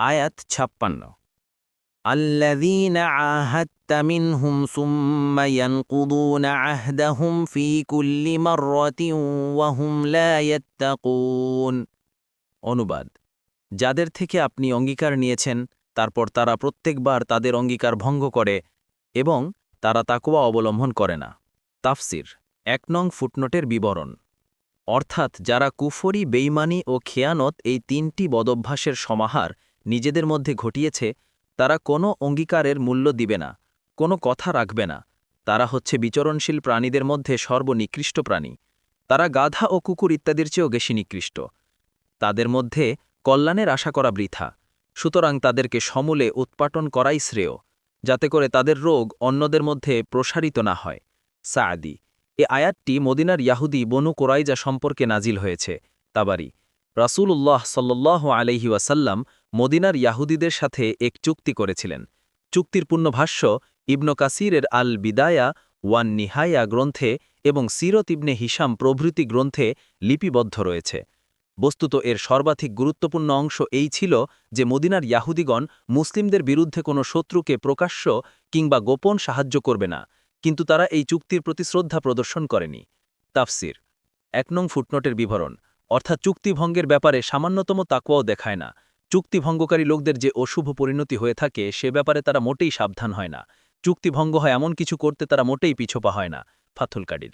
আয়াত ছাপ্পান্ন الذين عاهدت منهم ثم ينقضون عهدهم في كل مرة وهم لا يتقون অনুবাদ যাদের থেকে আপনি অঙ্গীকার নিয়েছেন তারপর তারা প্রত্যেকবার তাদের অঙ্গীকার ভঙ্গ করে এবং তারা তাকুয়া অবলম্বন করে না তাফসির এক নং ফুটনোটের বিবরণ অর্থাৎ যারা কুফরি বেইমানি ও খেয়ানত এই তিনটি বদভ্যাসের সমাহার নিজেদের মধ্যে ঘটিয়েছে, তারা কোনো অঙ্গীকারের মূল্য দিবে না, কোনো কথা রাখবে না। তারা হচ্ছে বিচরণশীল প্রাণীদের মধ্যে সর্বনিকৃষ্ট প্রাণী। তারা গাধা ও কুকুর ইত্যাদির চেয়েও বেশি নিকৃষ্ট। তাদের মধ্যে কল্যাণের আশা করা বৃথা। সুতরাং তাদেরকে সমূলে উৎপাটন করাই শ্রেয়, যাতে করে তাদের রোগ অন্যদের মধ্যে প্রসারিত না হয়। সায়াদি এ আয়াতটি মদিনার ইয়াহুদি বনু কোরাইজা সম্পর্কে নাজিল হয়েছে। তাবারি, রাসূলুল্লাহ সাল্লাহ আলহি ওয়াসাল্লাম মদিনার ইয়াহুদিদের সাথে এক চুক্তি করেছিলেন। চুক্তির পূর্ণভাষ্য, ইবন কাসিরের আল বিদায়া ওয়ান নিহায়া গ্রন্থে এবং সিরত ইবনে হিসাম প্রভৃতি গ্রন্থে লিপিবদ্ধ রয়েছে। বস্তুত এর সর্বাধিক গুরুত্বপূর্ণ অংশ এই ছিল যে মদিনার ইয়াহুদিগণ মুসলিমদের বিরুদ্ধে কোনো শত্রুকে প্রকাশ্য কিংবা গোপন সাহায্য করবে না, কিন্তু তারা এই চুক্তির প্রতি শ্রদ্ধা প্রদর্শন করেনি। তাফসির, এক নং ফুটনোটের বিবরণ, অর্থাৎ চুক্তিভঙ্গের ব্যাপারে সামান্যতম তাকুয়াও দেখায় না। চুক্তিভঙ্গকারী লোকদের যে অশুভ পরিণতি হয়ে থাকে, সে ব্যাপারে তারা মোটেই সাবধান হয় না। চুক্তিভঙ্গ হয় এমন কিছু করতে তারা মোটেই পিছোপা হয় না ফাথুল কাডির